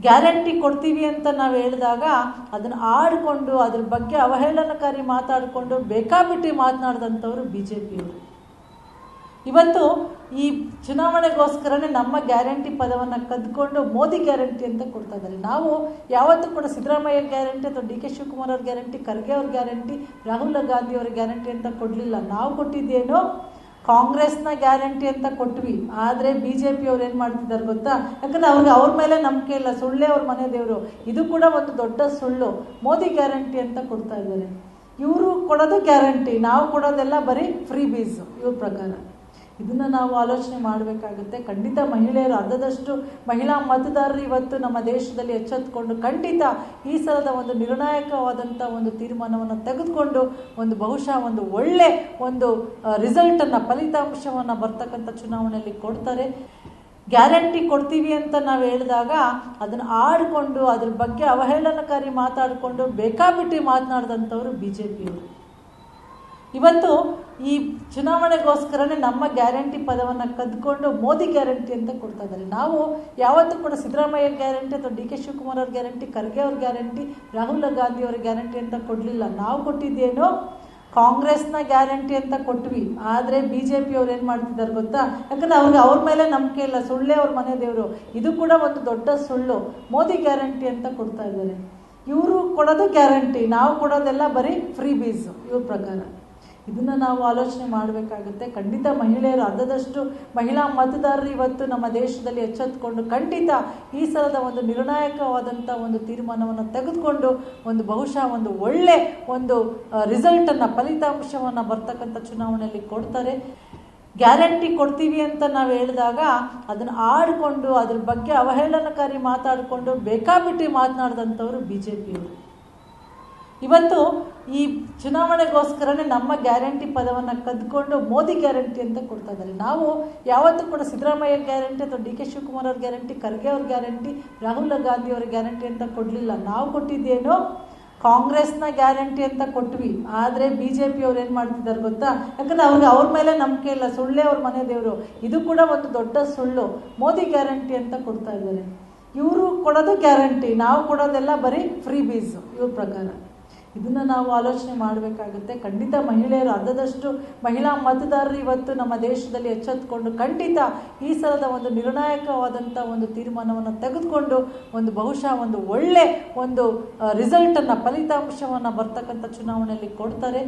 Guarantee ಕೊಡ್ತೀವಿ ಅಂತ ನಾವು ಹೇಳಿದಾಗ ಅದನ್ನು ಆಡಿಕೊಂಡು ಅದ್ರ ಬಗ್ಗೆ ಅವಹೇಳನಕಾರಿ ಮಾತಾಡಿಕೊಂಡು ಬೇಕಾಬಿಟ್ಟಿ ಮಾತನಾಡಿದಂಥವ್ರು ಬಿ ಜೆ ಪಿಯವರು ಇವತ್ತು ಈ ಚುನಾವಣೆಗೋಸ್ಕರನೇ ನಮ್ಮ ಗ್ಯಾರಂಟಿ ಪದವನ್ನು ಕದ್ಕೊಂಡು ಮೋದಿ ಗ್ಯಾರಂಟಿ ಅಂತ ಕೊಡ್ತಾ ಇದ್ದಾರೆ. ನಾವು ಯಾವತ್ತೂ ಕೂಡ ಸಿದ್ದರಾಮಯ್ಯ ಗ್ಯಾರಂಟಿ ಅಥವಾ ಡಿ ಕೆ ಶಿವಕುಮಾರ್ ಅವ್ರ ಗ್ಯಾರಂಟಿ, ಖರ್ಗೆ ಅವ್ರ ಗ್ಯಾರಂಟಿ, ರಾಹುಲ್ ಗಾಂಧಿ ಅವರ ಗ್ಯಾರಂಟಿ ಅಂತ ಕೊಡಲಿಲ್ಲ. ನಾವು ಕೊಟ್ಟಿದ್ದೇನು ಕಾಂಗ್ರೆಸ್ನ ಗ್ಯಾರಂಟಿ ಅಂತ ಕೊಟ್ವಿ. ಆದರೆ ಬಿ ಜೆ ಪಿ ಅವ್ರು ಏನು ಮಾಡ್ತಿದ್ದಾರೆ ಗೊತ್ತಾ? ಯಾಕಂದ್ರೆ ಅವ್ರಿಗೆ ಅವ್ರ ಮೇಲೆ ನಂಬಿಕೆ ಇಲ್ಲ. ಸುಳ್ಳೇ ಅವ್ರ ಮನೆ ದೇವರು. ಇದು ಕೂಡ ಒಂದು ದೊಡ್ಡ ಸುಳ್ಳು. ಮೋದಿ ಗ್ಯಾರಂಟಿ ಅಂತ ಕೊಡ್ತಾ ಇದ್ದಾರೆ. ಇವರು ಕೊಡೋದು ಗ್ಯಾರಂಟಿ. ನಾವು ಕೊಡೋದೆಲ್ಲ ಬರೀ ಫ್ರೀ ಬೀಸ್ ಇವ್ರ ಪ್ರಕಾರ. ಇದನ್ನು ನಾವು ಆಲೋಚನೆ ಮಾಡಬೇಕಾಗುತ್ತೆ. ಖಂಡಿತ ಮಹಿಳೆಯರು ಅರ್ಧದಷ್ಟು ಮಹಿಳಾ ಮತದಾರರು ಇವತ್ತು ನಮ್ಮ ದೇಶದಲ್ಲಿ ಎಚ್ಚೆತ್ತುಕೊಂಡು ಖಂಡಿತ ಈ ಸಲದ ಒಂದು ನಿರ್ಣಾಯಕವಾದಂಥ ಒಂದು ತೀರ್ಮಾನವನ್ನು ತೆಗೆದುಕೊಂಡು ಒಂದು ಬಹುಶಃ ಒಂದು ಒಳ್ಳೆ ಒಂದು ರಿಸಲ್ಟನ್ನು ಫಲಿತಾಂಶವನ್ನು ಬರ್ತಕ್ಕಂಥ ಚುನಾವಣೆಯಲ್ಲಿ ಕೊಡ್ತಾರೆ. ಗ್ಯಾರಂಟಿ ಕೊಡ್ತೀವಿ ಅಂತ ನಾವು ಹೇಳಿದಾಗ ಅದನ್ನು ಆಡಿಕೊಂಡು ಅದ್ರ ಬಗ್ಗೆ ಅವಹೇಳನಕಾರಿ ಮಾತಾಡಿಕೊಂಡು ಬೇಕಾಬಿಟ್ಟಿ ಮಾತನಾಡಿದಂಥವ್ರು ಬಿ ಜೆ ಪಿಯವರು ಇವತ್ತು ಈ ಚುನಾವಣೆಗೋಸ್ಕರನೇ ನಮ್ಮ ಗ್ಯಾರಂಟಿ ಪದವನ್ನು ಕದ್ಕೊಂಡು ಮೋದಿ ಗ್ಯಾರಂಟಿ ಅಂತ ಕೊಡ್ತಾ ಇದ್ದಾರೆ. ನಾವು ಯಾವತ್ತೂ ಕೂಡ ಸಿದ್ದರಾಮಯ್ಯ ಗ್ಯಾರಂಟಿ ಅಥವಾ ಡಿ ಕೆ ಶಿವಕುಮಾರ್ ಅವ್ರ ಗ್ಯಾರಂಟಿ, ಖರ್ಗೆ ಅವ್ರ ಗ್ಯಾರಂಟಿ, ರಾಹುಲ್ ಗಾಂಧಿ ಅವರ ಗ್ಯಾರಂಟಿ ಅಂತ ಕೊಡಲಿಲ್ಲ. ನಾವು ಕೊಟ್ಟಿದ್ದೇನು ಕಾಂಗ್ರೆಸ್ನ ಗ್ಯಾರಂಟಿ ಅಂತ ಕೊಟ್ವಿ. ಆದರೆ ಬಿ ಜೆ ಪಿ ಅವ್ರು ಏನು ಮಾಡ್ತಿದ್ದಾರೆ ಗೊತ್ತಾ? ಯಾಕಂದ್ರೆ ಅವ್ರಿಗೆ ಅವ್ರ ಮೇಲೆ ನಂಬಿಕೆ ಇಲ್ಲ. ಸುಳ್ಳೇ ಅವ್ರ ಮನೆ ದೇವರು. ಇದು ಕೂಡ ಒಂದು ದೊಡ್ಡ ಸುಳ್ಳು. ಮೋದಿ ಗ್ಯಾರಂಟಿ ಅಂತ ಕೊಡ್ತಾ ಇದ್ದಾರೆ. ಇವರು ಕೊಡೋದು ಗ್ಯಾರಂಟಿ. ನಾವು ಕೊಡೋದೆಲ್ಲ ಬರೀ ಫ್ರೀ ಬೀಸು ಇವ್ರ ಪ್ರಕಾರ. ಇದನ್ನು ನಾವು ಆಲೋಚನೆ ಮಾಡಬೇಕಾಗುತ್ತೆ. ಖಂಡಿತ ಮಹಿಳೆಯರು ಅರ್ಧದಷ್ಟು ಮಹಿಳಾ ಮತದಾರರು ಇವತ್ತು ನಮ್ಮ ದೇಶದಲ್ಲಿ ಎಚ್ಚೆತ್ತುಕೊಂಡು ಖಂಡಿತ ಈ ಸಲದ ಒಂದು ನಿರ್ಣಾಯಕವಾದಂಥ ಒಂದು ತೀರ್ಮಾನವನ್ನು ತೆಗೆದುಕೊಂಡು ಒಂದು ಬಹುಶಃ ಒಂದು ಒಳ್ಳೆ ಒಂದು ರಿಸಲ್ಟನ್ನು ಫಲಿತಾಂಶವನ್ನು ಬರ್ತಕ್ಕಂಥ ಚುನಾವಣೆಯಲ್ಲಿ ಕೊಡ್ತಾರೆ. ಗ್ಯಾರಂಟಿ ಕೊಡ್ತೀವಿ ಅಂತ ನಾವು ಹೇಳಿದಾಗ ಅದನ್ನು ಆಡಿಕೊಂಡು, ಅದ್ರ ಬಗ್ಗೆ ಅವಹೇಳನಕಾರಿ ಮಾತಾಡಿಕೊಂಡು, ಬೇಕಾಬಿಟ್ಟಿ ಮಾತನಾಡಿದಂಥವ್ರು ಬಿ ಜೆ ಪಿಯವರು ಇವತ್ತು ಈ ಚುನಾವಣೆಗೋಸ್ಕರನೇ ನಮ್ಮ ಗ್ಯಾರಂಟಿ ಪದವನ್ನು ಕದ್ಕೊಂಡು ಮೋದಿ ಗ್ಯಾರಂಟಿ ಅಂತ ಕೊಡ್ತಾ ಇದ್ದಾರೆ. ನಾವು ಯಾವತ್ತೂ ಕೂಡ ಸಿದ್ದರಾಮಯ್ಯ ಗ್ಯಾರಂಟಿ ಅಥವಾ ಡಿ ಕೆ ಶಿವಕುಮಾರ್ ಅವ್ರ ಗ್ಯಾರಂಟಿ, ಖರ್ಗೆ ಅವ್ರ ಗ್ಯಾರಂಟಿ, ರಾಹುಲ್ ಗಾಂಧಿ ಅವರ ಗ್ಯಾರಂಟಿ ಅಂತ ಕೊಡಲಿಲ್ಲ. ನಾವು ಕೊಟ್ಟಿದ್ದೇನು ಕಾಂಗ್ರೆಸ್ನ ಗ್ಯಾರಂಟಿ ಅಂತ ಕೊಟ್ವಿ. ಆದರೆ ಬಿ ಜೆ ಪಿ ಅವ್ರು ಏನು ಮಾಡ್ತಿದ್ದಾರೆ ಗೊತ್ತಾ? ಯಾಕಂದ್ರೆ ಅವ್ರಿಗೆ ಅವ್ರ ಮೇಲೆ ನಂಬಿಕೆ ಇಲ್ಲ. ಸುಳ್ಳೇ ಅವ್ರ ಮನೆ ದೇವರು. ಇದು ಕೂಡ ಒಂದು ದೊಡ್ಡ ಸುಳ್ಳು. ಮೋದಿ ಗ್ಯಾರಂಟಿ ಅಂತ ಕೊಡ್ತಾ ಇದ್ದಾರೆ. ಇವರು ಕೊಡೋದು ಗ್ಯಾರಂಟಿ. ನಾವು ಕೊಡೋದೆಲ್ಲ ಬರೀ ಫ್ರೀ ಬೀಸ್ ಇವ್ರ ಪ್ರಕಾರ. ಇದನ್ನು ನಾವು ಆಲೋಚನೆ ಮಾಡಬೇಕಾಗುತ್ತೆ. ಖಂಡಿತ ಮಹಿಳೆಯರು ಅರ್ಧದಷ್ಟು ಮಹಿಳಾ ಮತದಾರರು ಇವತ್ತು ನಮ್ಮ ದೇಶದಲ್ಲಿ ಎಚ್ಚೆತ್ತುಕೊಂಡು ಖಂಡಿತ ಈ ಸಲದ ಒಂದು ನಿರ್ಣಾಯಕವಾದಂಥ ಒಂದು ತೀರ್ಮಾನವನ್ನು ತೆಗೆದುಕೊಂಡು ಒಂದು ಬಹುಶಃ ಒಂದು ಒಳ್ಳೆ ಒಂದು ರಿಸಲ್ಟನ್ನು ಫಲಿತಾಂಶವನ್ನು ಬರ್ತಕ್ಕಂಥ ಚುನಾವಣೆಯಲ್ಲಿ ಕೊಡ್ತಾರೆ.